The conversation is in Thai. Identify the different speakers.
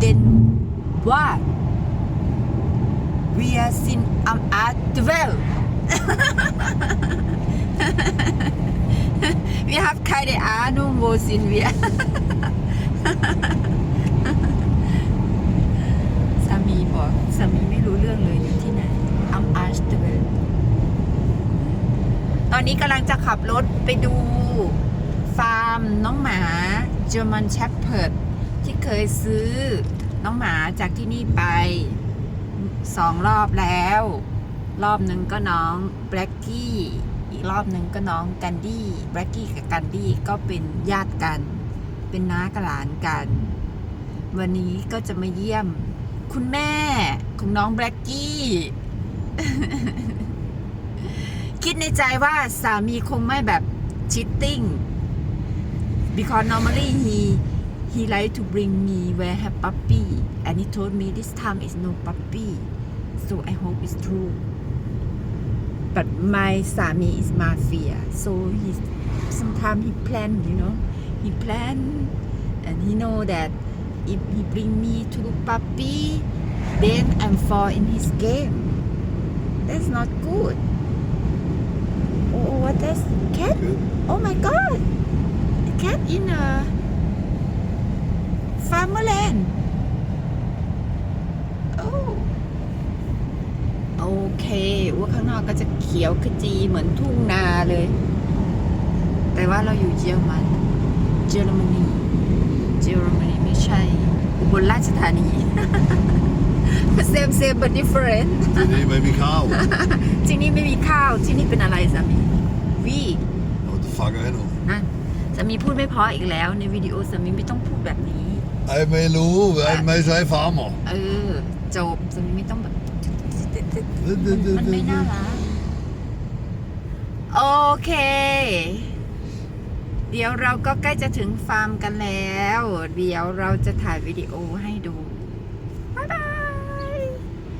Speaker 1: then what we are sin am at dwell we have keine Ahnung wo sind wir สามีบอกสามีไม่รู้เรื่องเลยอยู่ที่ไหนอัมอาร์สเตเวลตอนนี้กำลังจะขับรถไปดู ฟาร์มน้องหมา German Shepherd ที่เคยซื้อน้องหมาจากที่นี่ไปสองรอบแล้ว รอบหนึ่งก็น้องแบล็กกี้อีกรอบหนึ่งก็น้องกันดี้แบล็กกี้กับกันดี้ก็เป็นญาติกัน เป็นน้ากับหลานกัน วันนี้ก็จะมาเยี่ยม คุณแม่ของน้องแบล็กกี้คิดในใจว่าสามีคงไม่แบบ cheating because normally he he like to bring me where have puppy and he told me this time is no puppy. So I hope it's true. But my sami is mafia. So he sometimes he plan you know. He plan and he know that if he bring me to the puppy then I'm fall in his game. That's not good. Oh, oh what that's cat? Oh my god. Cat in a farmland oh โอเคว่าข้างนอกก็จะเขียวขจีเหมือนทุ่งนาเลย แต่ว่าเราอยู่เยอรมันเยอรมนีเยอรมนีไม่ใช่ อุบลราชธานี same same but different
Speaker 2: Didn't eat maybe cow.
Speaker 1: ที่นี่ไม่มีข้าวที่นี่เป็นอะไรสามีวี
Speaker 2: What the fuck I know.
Speaker 1: นะสามีพูดไม่เพออีกแล้วในวิดีโอสามีไม่ต้องพูดแบบนี้
Speaker 2: ไอไม่รู้ไอไม่ใช่ฟาร์มหรอ
Speaker 1: เออจบสามีไม่ต้องแบบมันไม่น่ารักโอเค เดี๋ยวเราก็ใกล้จะถึงฟาร์มกันแล้ว เดี๋ยวเราจะถ่ายวิดีโอให้ดู บ๊ายบาย